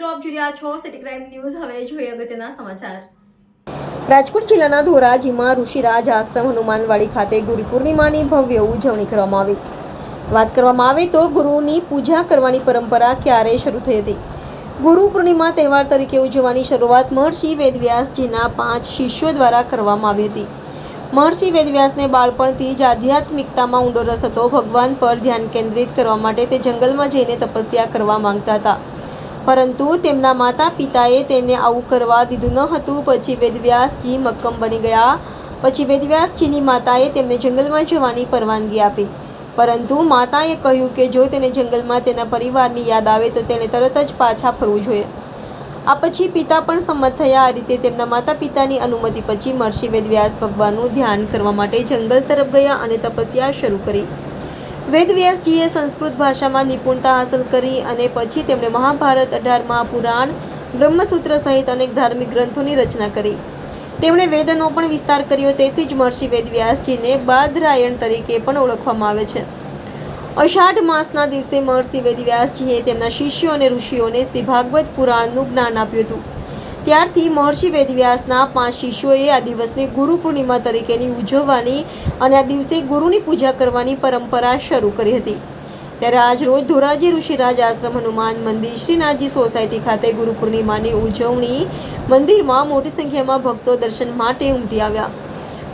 મિત્રો આપ જોઈ રહ્યા છો. સિટી ક્રાઇમ ન્યૂઝ હવે જોઈએ અગત્યના સમાચાર. રાજકોટ જિલ્લાના ધોરાજીમાં ઋષિરાજ આશ્રમ હનુમાનવાડી ખાતે ગુરુ પૂર્ણિમાની ભવ્ય ઉજવણી કરવામાં આવી. વાત કરવામાં આવે તો ગુરુની પૂજા કરવાની પરંપરા ક્યારે શરૂ થઈ હતી. ગુરુ પૂર્ણિમા તહેવાર તરીકે ઉજવવાની શરૂઆત મહર્ષિ વેદવ્યાસજીના પાંચ શિષ્યો દ્વારા કરવામાં આવી હતી. મહર્ષિ વેદવ્યાસને બાળપણથી જ આધ્યાત્મિકતામાં ઊંડો રસ હતો. ભગવાન પર ધ્યાન કેન્દ્રિત કરવા માટે તે જંગલમાં જઈને તપસ્યા કરવા માંગતા હતા. પરંતુ તેમના માતા પિતાએ તેને આવું કરવા દીધું ન હતું. પછી વેદવ્યાસજી મક્કમ બની ગયા. પછી વેદવ્યાસજીની માતાએ તેમને જંગલમાં જવાની પરવાનગી આપી. પરંતુ માતાએ કહ્યું કે જો તેને જંગલમાં તેના પરિવારની યાદ આવે તો તેણે તરત જ પાછા ફરવું જોઈએ. આ પછી પિતા પણ સંમત થયા. આ રીતે તેમના માતા પિતાની અનુમતિ પછી મહર્ષિ વેદવ્યાસ ભગવાનનું ધ્યાન કરવા માટે જંગલ તરફ ગયા અને તપસ્યા શરૂ કરી. વેદવ્યાસજીએ સંસ્કૃત ભાષામાં નિપુણતા હાંસલ કરી અને પછી તેમણે મહાભારત અઢાર મહાપુરાણ બ્રહ્મસૂત્ર સહિત અનેક ધાર્મિક ગ્રંથોની રચના કરી. તેમણે વેદનો પણ વિસ્તાર કર્યો, તેથી જ મહર્ષિ વેદવ્યાસજીને બાદરાયણ તરીકે પણ ઓળખવામાં આવે છે. અષાઢ માસના દિવસે મહર્ષિ વેદવ્યાસજીએ તેમના શિષ્યો અને ઋષિઓને શ્રી ભાગવત પુરાણનું જ્ઞાન આપ્યું હતું. ત્યારથી મહર્ષિ વેદવ્યાસના પાંચ શિષ્યોએ આ દિવસને ગુરુ પૂર્ણિમા તરીકેની ઉજવવાની અને આ દિવસે ગુરુની પૂજા કરવાની પરંપરા શરૂ કરી હતી. ત્યારે આજ રોજ ધોરાજી ઋષિરાજ આશ્રમ હનુમાન મંદિર શ્રીનાથજી સોસાયટી ખાતે ગુરુ પૂર્ણિમાની ઉજવણી મંદિરમાં મોટી સંખ્યામાં ભક્તો દર્શન માટે ઉમટી આવ્યા.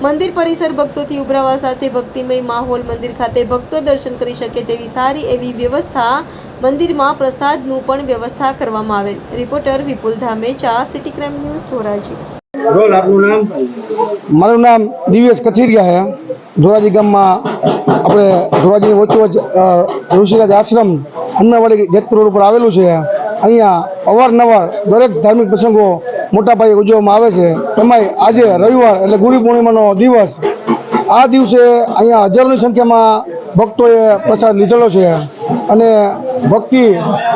મંદિર પરિસર ભક્તોથી ઉભરાવા સાથે ભક્તિમય માહોલ મંદિર ખાતે ભક્તો દર્શન કરી શકે તેવી સારી એવી વ્યવસ્થા મંદિરમાં પ્રસાદનું પણ વ્યવસ્થા કરવામાં આવેલ reporter Vipul Dhamecha city crime news Dhoraji. Role આપનું નામ? મારું નામ દિવ્યેશ કથિરિયા છે. ધોરાજી ગામમાં આપણે ધોરાજીની વચ્ચોવચ અ, ઋષિરાજ આશ્રમ અન્નવાડી જેતપુર રોડ ઉપર આવેલું છે. અહીંયા અવારનવાર દરેક ધાર્મિક પ્રસંગો મોટા પાયે ઉજવવામાં આવે છે. એમાંય આજે રવિવાર એટલે ગુરુ પૂર્ણિમાનો દિવસ. આ દિવસે અહીંયા હજારોની સંખ્યામાં ભક્તોએ પ્રસાદ લીધેલો છે. અને ભક્તિ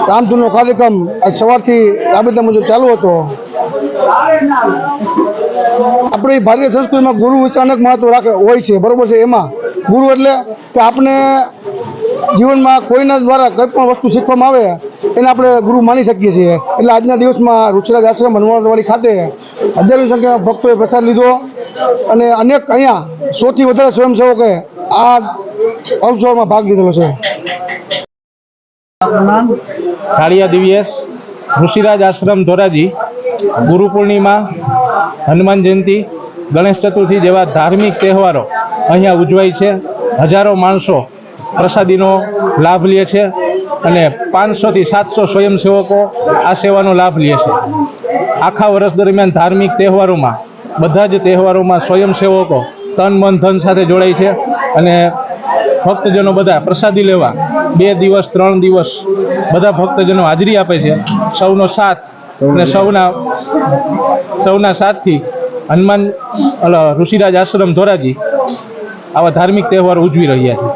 રામધૂનનો કાર્યક્રમ આજ સવારથી રાબેતા મુજબ ચાલુ હતો. આપણી ભારતીય સંસ્કૃતિમાં ગુરુ વિશે મહત્વ રાખે હોય છે, બરાબર છે, એમાં. ગુરુ એટલે કે આપણે જીવનમાં કોઈના દ્વારા કંઈ પણ વસ્તુ શીખવામાં આવે, એને આપણે ગુરુ માની શકીએ છીએ. એટલે આજના દિવસમાં રુચિરાજ આશ્રમ હનુમાનવાડી ખાતે હજારોની સંખ્યામાં ભક્તોએ પ્રસાદ લીધો અને અનેક અહીંયા સૌથી વધારે સ્વયંસેવકે આ અવસરમાં ભાગ લીધેલો છે. કાળિયા દિવ્યેશ, ઋષિરાજ આશ્રમ ધોરાજી, ગુરુ પૂર્ણિમા, હનુમાન જયંતિ, ગણેશ ચતુર્થી જેવા ધાર્મિક તહેવારો અહીંયા ઉજવાય છે. હજારો માણસો પ્રસાદીનો લાભ લે છે અને પાંચસોથી સાતસો સ્વયંસેવકો આ સેવાનો લાભ લે છે. આખા વર્ષ દરમિયાન ધાર્મિક તહેવારોમાં, બધા જ તહેવારોમાં સ્વયંસેવકો તન મન ધન સાથે જોડાય છે અને ભક્તજનો બધા પ્રસાદી લેવા બે દિવસ, ત્રણ દિવસ બધા ભક્તજનો હાજરી આપે છે. સૌનો સાથ અને સૌના સૌના સાથથી હનુમાન ઋષિરાજ આશ્રમ ધોરાજી આવા ધાર્મિક તહેવારો ઉજવી રહ્યા છે.